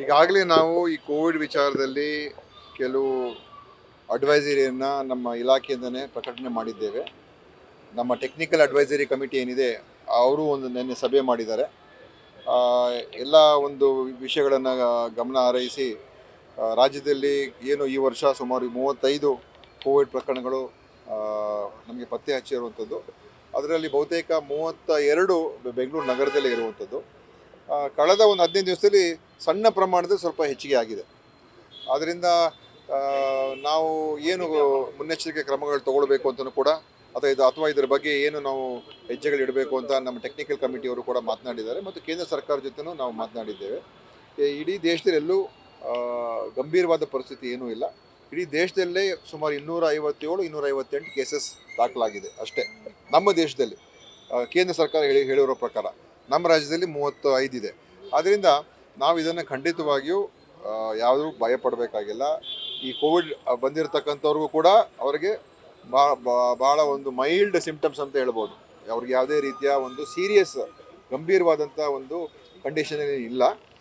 ಈಗಾಗಲೇ ನಾವು ಈ ಕೋವಿಡ್ ವಿಚಾರದಲ್ಲಿ ಕೆಲವು ಅಡ್ವೈಸರಿಯನ್ನು ನಮ್ಮ ಇಲಾಖೆಯಿಂದನೇ ಪ್ರಕಟಣೆ ಮಾಡಿದ್ದೇವೆ. ನಮ್ಮ ಟೆಕ್ನಿಕಲ್ ಅಡ್ವೈಸರಿ ಕಮಿಟಿ ಏನಿದೆ, ಅವರು ಒಂದು ನಿನ್ನೆ ಸಭೆ ಮಾಡಿದ್ದಾರೆ. ಎಲ್ಲ ಒಂದು ವಿಷಯಗಳನ್ನು ಗಮನ ಹಾರೈಸಿ ರಾಜ್ಯದಲ್ಲಿ ಏನು ಈ ವರ್ಷ ಸುಮಾರು ಮೂವತ್ತೈದು ಕೋವಿಡ್ ಪ್ರಕರಣಗಳು ನಮಗೆ ಪತ್ತೆ ಹಚ್ಚಿರುವಂಥದ್ದು ಅದರಲ್ಲಿ ಬಹುತೇಕ ಮೂವತ್ತ ಎರಡು ಬೆಂಗಳೂರು ನಗರದಲ್ಲೇ ಇರುವಂಥದ್ದು. ಕಳೆದ ಒಂದು ಹದಿನೈದು ದಿವಸದಲ್ಲಿ ಸಣ್ಣ ಪ್ರಮಾಣದಲ್ಲಿ ಸ್ವಲ್ಪ ಹೆಚ್ಚಿಗೆ ಆಗಿದೆ. ಆದ್ದರಿಂದ ನಾವು ಏನು ಮುನ್ನೆಚ್ಚರಿಕೆ ಕ್ರಮಗಳು ತಗೊಳ್ಬೇಕು ಅಂತಲೂ ಕೂಡ, ಅಥವಾ ಇದು ಅಥವಾ ಇದರ ಬಗ್ಗೆ ಏನು ನಾವು ಹೆಜ್ಜೆಗಳು ಇಡಬೇಕು ಅಂತ ನಮ್ಮ ಟೆಕ್ನಿಕಲ್ ಕಮಿಟಿಯವರು ಕೂಡ ಮಾತನಾಡಿದ್ದಾರೆ ಮತ್ತು ಕೇಂದ್ರ ಸರ್ಕಾರ ಜೊತೆನೂ ನಾವು ಮಾತನಾಡಿದ್ದೇವೆ. ಇಡೀ ದೇಶದಲ್ಲಿ ಎಲ್ಲೂ ಗಂಭೀರವಾದ ಪರಿಸ್ಥಿತಿ ಏನೂ ಇಲ್ಲ. ಇಡೀ ದೇಶದಲ್ಲೇ ಸುಮಾರು ಇನ್ನೂರ ಐವತ್ತೇಳು ಇನ್ನೂರ ಐವತ್ತೆಂಟು ಕೇಸಸ್ ದಾಖಲಾಗಿದೆ ಅಷ್ಟೇ. ನಮ್ಮ ದೇಶದಲ್ಲಿ ಕೇಂದ್ರ ಸರ್ಕಾರ ಹೇಳಿ, ಹೇಳಿರೋ ಪ್ರಕಾರ. ನಮ್ಮ ರಾಜ್ಯದಲ್ಲಿ ಮೂವತ್ತು ಐದಿದೆ ಆದ್ದರಿಂದ ನಾವು ಇದನ್ನು ಖಂಡಿತವಾಗಿಯೂ ಯಾವುದೂ ಭಯಪಡಬೇಕಾಗಿಲ್ಲ. ಈ ಕೋವಿಡ್ ಬಂದಿರತಕ್ಕಂಥವ್ರಿಗೂ ಕೂಡ ಅವರಿಗೆ ಭಾಳ ಒಂದು ಮೈಲ್ಡ್ ಸಿಂಪ್ಟಮ್ಸ್ ಅಂತ ಹೇಳ್ಬೋದು. ಅವ್ರಿಗೆ ಯಾವುದೇ ರೀತಿಯ ಒಂದು ಸೀರಿಯಸ್, ಗಂಭೀರವಾದಂಥ ಒಂದು ಕಂಡೀಷನ್ ಇಲ್ಲ.